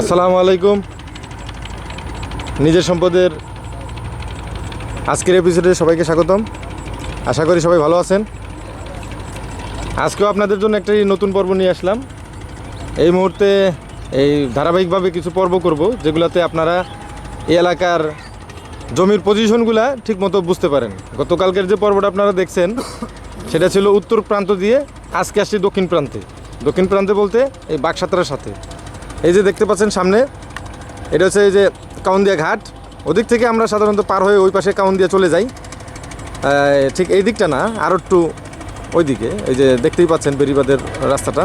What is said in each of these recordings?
আসসালামু আলাইকুম। নিজের সম্পদের আজকের এপিসোডে সবাইকে স্বাগতম। আশা করি সবাই ভালো আছেন। আজকেও আপনাদের জন্য একটি নতুন পর্ব নিয়ে আসলাম। এই মুহূর্তে এই ধারাবাহিকভাবে কিছু পর্ব করব, যেগুলোতে আপনারা এই এলাকার জমির পজিশনগুলা ঠিকমতো বুঝতে পারেন। গতকালকের যে পর্বটা আপনারা দেখছেন, সেটা ছিল উত্তর প্রান্ত দিয়ে আজকে আসছি দক্ষিণ প্রান্তে। দক্ষিণ প্রান্তে বলতে এই বাগসাতরার সাথে। এই যে দেখতে পাচ্ছেন সামনে, এটা হচ্ছে এই যে কাউন্দিয়া ঘাট। ওদিক থেকে আমরা সাধারণত পার হয়ে ওই পাশে কাউন্দিয়া চলে যাই। ঠিক এই দিকটা না আরও একটু ওই দিকে এই যে দেখতেই পাচ্ছেন বেরিবাদের রাস্তাটা।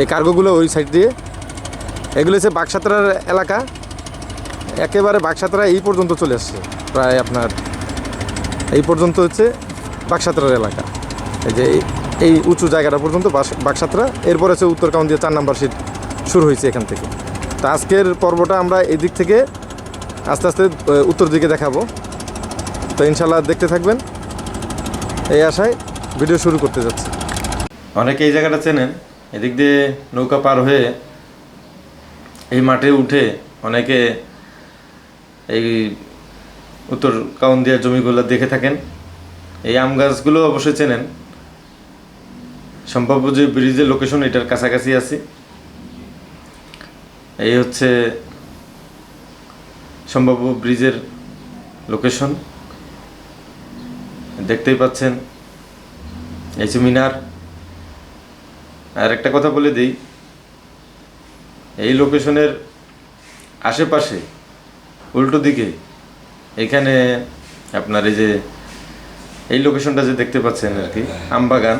এই কার্গোগুলো ওই সাইড দিয়ে। এগুলো হচ্ছে বাগসাতরার এলাকা। একেবারে বাগসাতরা এই পর্যন্ত চলে আসছে, প্রায় আপনার এই পর্যন্ত হচ্ছে বাগসাতরার এলাকা। এই যে এই- উঁচু জায়গাটা পর্যন্ত বাগসাতরা এরপর হচ্ছে উত্তর কাউন্দিয়া চার নাম্বার সিট। শুরু হয়েছে এখান থেকে। তো আজকের পর্বটা আমরা এই দিক থেকে আস্তে আস্তে উত্তর দিকে দেখাবো। তো ইনশাল্লাহ দেখতে থাকবেন। এই আশায় ভিডিও শুরু করতে যাচ্ছি। অনেকে এই জায়গাটা চেনেন। এদিক দিয়ে নৌকা পার হয়ে এই মাঠে উঠে অনেকে এই উত্তর কাউন্দিয়া জমিগুলো দেখে থাকেন। এই আম গাছগুলো অবশ্যই চেনেন। সম্ভাব্য যে ব্রিজের লোকেশন এটার কাছাকাছি আছে। এই হচ্ছে সম্ভাব্য ব্রিজের লোকেশন দেখতেই পাচ্ছেন এই যে মিনার। আর একটা কথা বলে দিই এই লোকেশনের আশেপাশে উল্টো দিকে এখানে আপনার এই যে এই লোকেশনটা যে দেখতে পাচ্ছেন আর কি আমবাগান।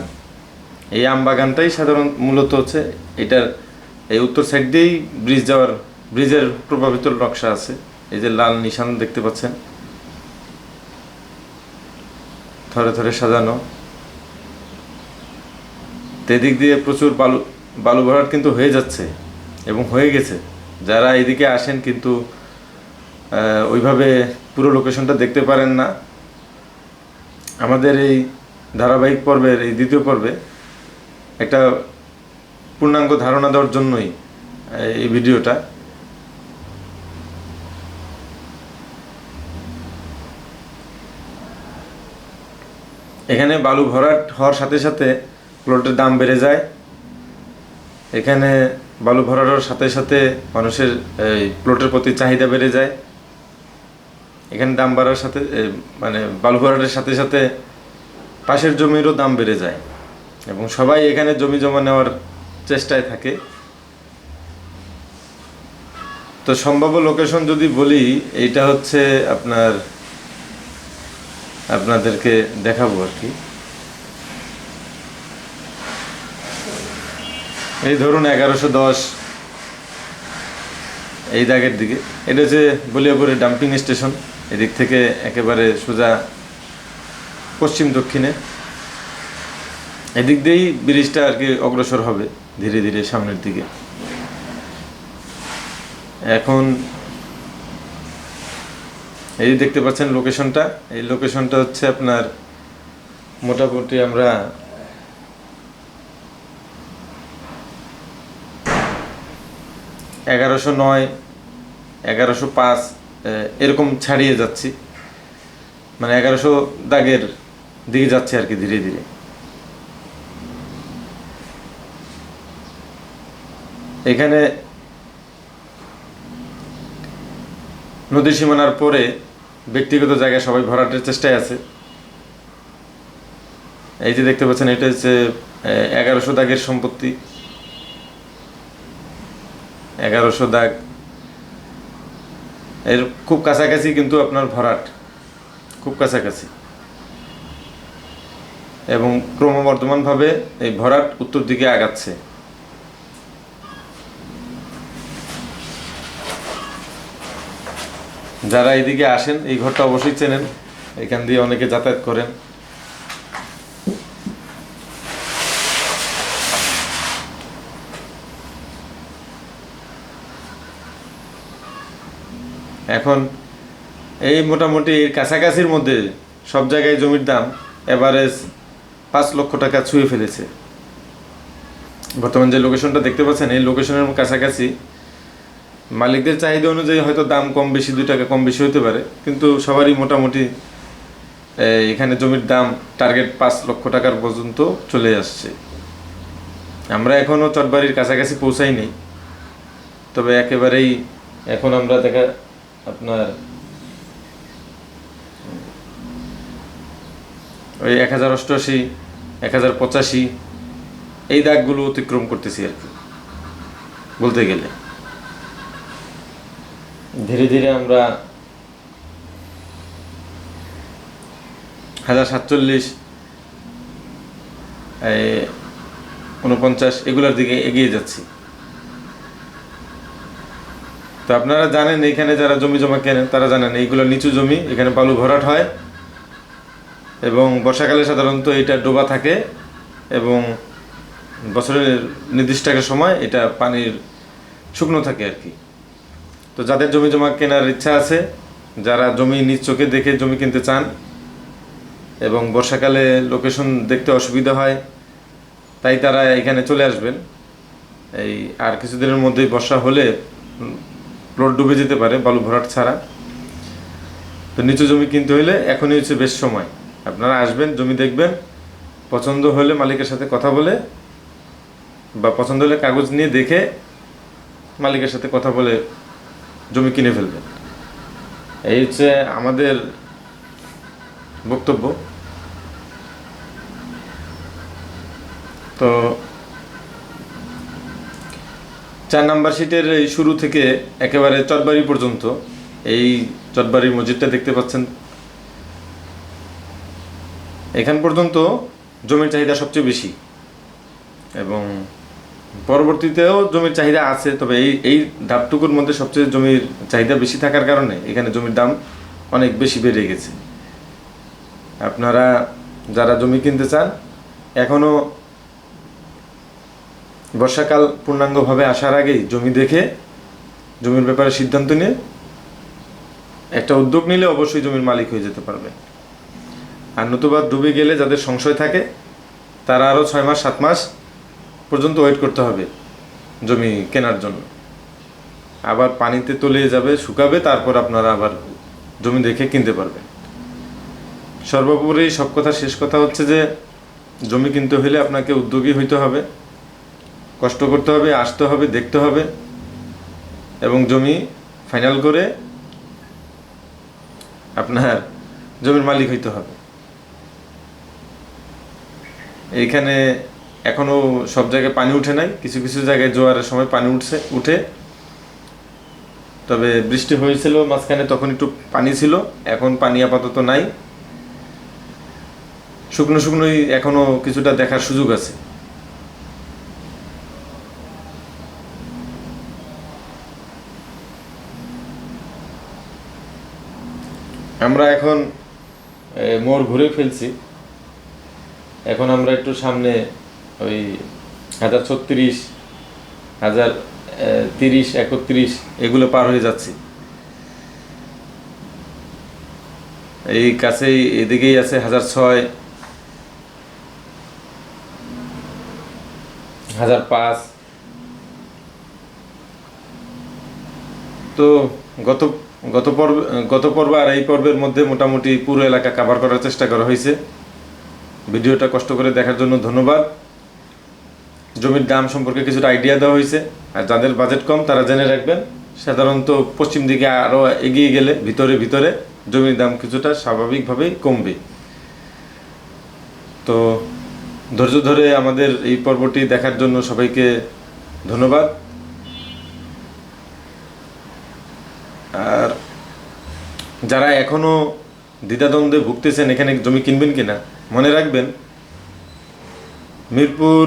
এই আমবাগানটাই সাধারণ মূলত হচ্ছে এটার এই উত্তর সাইড দিয়েই ব্রিজ যাওয়ার ব্রিজের প্রভাবিত নকশা আছে। এই যে লাল নিশান দেখতে পাচ্ছেন। থরে থরে সাজানো। তো এদিক দিয়ে প্রচুর বালু বালু ভরাট কিন্তু হয়ে যাচ্ছে এবং হয়ে গেছে। যারা এদিকে আসেন কিন্তু ওইভাবে পুরো লোকেশনটা দেখতে পারেন না। আমাদের এই ধারাবাহিক পর্বের এই দ্বিতীয় পর্বে একটা পূর্ণাঙ্গ ধারণা দেওয়ার জন্যই এই ভিডিওটা। এখানে বালু ভরাট হওয়ার সাথে সাথে প্লটের দাম বেড়ে যায়। এখানে বালু ভরানোর সাথে সাথে মানুষের এই প্লটের প্রতি চাহিদা বেড়ে যায়। এখানে দাম বাড়ার সাথে মানে বালু ভরাটের সাথে সাথে পাশের জমিরও দাম বেড়ে যায়। এবং সবাই এখানে জমি জমা নেওয়ার চেষ্টায় থাকে। তো সম্ভাব্য লোকেশন যদি বলি, এইটা হচ্ছে আপনার, আপনাদেরকে দেখাবো আর কি। এই ধরুন এগারোশো দশ, এই দাগের দিকে। এটা হচ্ছে বলিয়াপুরের ডাম্পিং স্টেশন এদিক থেকে একেবারে সোজা পশ্চিম দক্ষিণে। এদিক দিয়েই ব্রিজটা আর কি অগ্রসর হবে, ধীরে ধীরে সামনের দিকে। এখন এই দেখতে পাচ্ছেন লোকেশনটা এই লোকেশনটা হচ্ছে আপনার মোটামুটি আমরা এগারোশো নয়, এগারোশো পাঁচ এরকম ছাড়িয়ে যাচ্ছি। মানে এগারোশো দাগের দিকে যাচ্ছে আর কি ধীরে ধীরে। এখানে নদী সীমানার পরে ব্যক্তিগত জায়গায় সবাই ভরাটের চেষ্টায় আছে। এই যে দেখতে পাচ্ছেন, এটা হচ্ছে এগারোশো দাগের সম্পত্তি। এগারোশো দাগ। এর খুব কাছাকাছি কিন্তু আপনার ভরাট। খুব কাছাকাছি। এবং ক্রমবর্ধমানভাবে এই ভরাট উত্তর দিকে আগাচ্ছে। যারা এদিকে আসেন, এই ঘরটা অবশ্যই চেনেন। এখান দিয়ে অনেকে যাতায়াত করেন। এখন এই মোটামুটি কাছাকাছির মধ্যে সব জায়গায় জমির দাম এভারেজ পাঁচ লক্ষ টাকা ছুঁয়ে ফেলেছে। বর্তমান যে লোকেশনটা দেখতে পাচ্ছেন, এই লোকেশনের কাছাকাছি মালিকদের চাহিদা অনুযায়ী হয়তো দাম কম বেশি, দুই টাকা কম বেশি হতে পারে, কিন্তু সবারই মোটামুটি এখানে জমির দাম টার্গেট পাঁচ লক্ষ টাকার পর্যন্ত চলে আসছে। আমরা এখনও চটবাড়ির কাছাকাছি পৌঁছাইনি তবে একেবারেই এখন আমরা দেখা, আপনার, ওই এক হাজার অষ্টআশি, এক হাজার পঁচাশি, এই দাগগুলো অতিক্রম করতেছি আর কি, বলতে গেলে। ধীরে ধীরে আমরা হাজার সাতচল্লিশ উনপঞ্চাশ এগুলোর দিকে এগিয়ে যাচ্ছি। তো আপনারা জানেন এখানে যারা জমি জমা কেনেন, তারা জানেন এইগুলো নিচু জমি, এখানে বালু ভরাট হয়। এবং বর্ষাকালে সাধারণত এটা ডোবা থাকে এবং বছরের নির্দিষ্ট সময় এটা পানির শুকনো থাকে আর কি। তো যাদের জমি জমা কেনার ইচ্ছা আছে, যারা জমি নিজ চোখে দেখে জমি কিনতে চান এবং বর্ষাকালে লোকেশন দেখতে অসুবিধা হয়, তাই তারা এখানে চলে আসবেন। এই আর কিছুদিনের মধ্যেই বর্ষা হলে প্লট ডুবে যেতে পারে বালু ভরাট ছাড়া। তো নিচু জমি কিনতে হলে এখনই হচ্ছে বেশ সময়। আপনারা আসবেন, জমি দেখবেন, পছন্দ হলে মালিকের সাথে কথা বলে বা পছন্দ হলে কাগজ নিয়ে দেখে মালিকের সাথে কথা বলে জমি কিনে ফেলবেন এই হচ্ছে আমাদের বক্তব্য। তো চার নাম্বার সিটের এই শুরু থেকে একেবারে চটবাড়ি পর্যন্ত এই চটবাড়ির মসজিদটা দেখতে পাচ্ছেন। এখান পর্যন্ত জমির চাহিদা সবচেয়ে বেশি এবং পরবর্তীতেও জমির চাহিদা আছে, তবে এই এই ধাপটুকুর মধ্যে সবচেয়ে জমির চাহিদা বেশি থাকার কারণে এখানে জমির দাম অনেক বেশি বেড়ে গেছে। আপনারা যারা জমি কিনতে চান এখনও বর্ষাকাল পূর্ণাঙ্গভাবে আসার আগেই জমি দেখে জমির ব্যাপারে সিদ্ধান্ত নিয়ে একটা উদ্যোগ নিলে অবশ্যই জমির মালিক হয়ে যেতে পারবে। আর নতুবা ডুবে গেলে যাদের সংশয় থাকে, তারা আরও ছয় মাস, সাত মাস পর্যন্ত ওয়েট করতে হবে জমি কেনার জন্য। আবার পানিতে তলিয়ে যাবে, শুকাবে, তারপর আপনারা আবার জমি দেখে কিনতে পারবেন। সর্বোপরি সব কথা শেষ কথা হচ্ছে যে, জমি কিনতে হলে আপনাকে উদ্যোগী হইতে হবে, কষ্ট করতে হবে, আসতে হবে, দেখতে হবে এবং জমি ফাইনাল করে আপনার জমির মালিক হইতে হবে। এইখানে এখনও সব জায়গায় পানি উঠে নাই। কিছু কিছু জায়গায় জোয়ারের সময় পানি উঠছে, উঠে। তবে বৃষ্টি হয়েছিল মাঝখানে, তখন একটু পানি ছিল। এখন পানি আপাতত নাই। শুকনো শুকনোই এখনও কিছুটা দেখার সুযোগ আছে। আমরা এখন মোড় ঘুরে ফেলছি। এখন আমরা একটু সামনে ওই হাজার ছত্রিশ, হাজার তিরিশ, একত্রিশ, এগুলো পার হয়ে যাচ্ছি। এই কাছেই, এদিকেই আছে হাজার ছয়, হাজার পাঁচ। তো গত গত পর্ব গত পর্ব আর এই পর্বের মধ্যে মোটামুটি পুরো এলাকা কাভার করার চেষ্টা করা হয়েছে। ভিডিওটা কষ্ট করে দেখার জন্য ধন্যবাদ। জমির দাম সম্পর্কে কিছুটা আইডিয়া দেওয়া হয়েছে। আর যাদের বাজেট কম, তারা জেনে রাখবেন, সাধারণত পশ্চিম দিকে আরও এগিয়ে গেলে ভিতরে ভিতরে জমির দাম কিছুটা স্বাভাবিকভাবেই কমবে। তো ধৈর্য ধরে আমাদের এই পর্বটি দেখার জন্য সবাইকে ধন্যবাদ। আর যারা এখনও দ্বিধাদ্বন্দ্বে ভুগতেছেন এখানে জমি কিনবেন কিনা, মনে রাখবেন, মিরপুর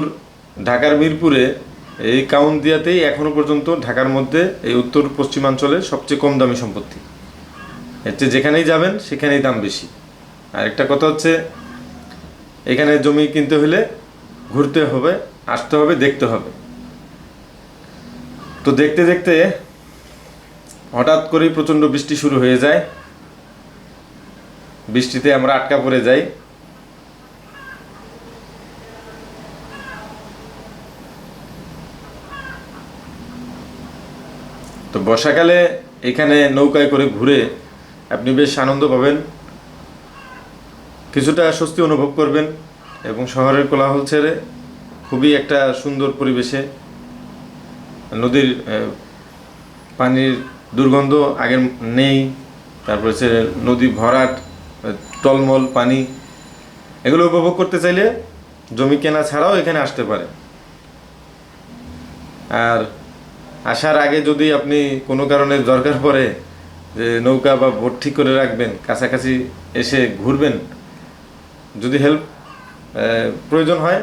ঢাকার মিরপুরে এই কাউন্দিয়াতেই এখনও পর্যন্ত ঢাকার মধ্যে এই উত্তর পশ্চিমাঞ্চলের সবচেয়ে কম দামি সম্পত্তি। চেয়ে যেখানেই যাবেন, সেখানেই দাম বেশি। আর একটা কথা হচ্ছে, এখানে জমি কিনতে হলে ঘুরতে হবে, আসতে হবে, দেখতে হবে। তো দেখতে দেখতে হঠাৎ করেই প্রচণ্ড বৃষ্টি শুরু হয়ে যায়। বৃষ্টিতে আমরা আটকা পড়ে যাই। বর্ষাকালে এখানে নৌকায় করে ঘুরে আপনি বেশ আনন্দ পাবেন, কিছুটা স্বস্তি অনুভব করবেন এবং শহরের কোলাহল ছেড়ে খুবই একটা সুন্দর পরিবেশে নদীর পানির দুর্গন্ধ আগের নেই, তারপর হচ্ছে নদী ভরাট টলমল পানি, এগুলো উপভোগ করতে চাইলে জমি কেনা ছাড়াও এখানে আসতে পারে। আর আসার আগে যদি আপনি কোনো কারণে দরকার পড়ে যে নৌকা বা বোট ঠিক করে রাখবেন, কাছাকাছি এসে ঘুরবেন, যদি হেল্প প্রয়োজন হয়,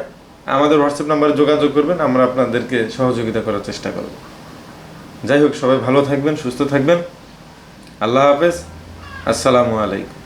আমাদের হোয়াটসঅ্যাপ নাম্বারে যোগাযোগ করবেন, আমরা আপনাদেরকে সহযোগিতা করার চেষ্টা করব। যাই হোক, সবাই ভালো থাকবেন, সুস্থ থাকবেন। আল্লাহ হাফেজ, আসসালামু আলাইকুম।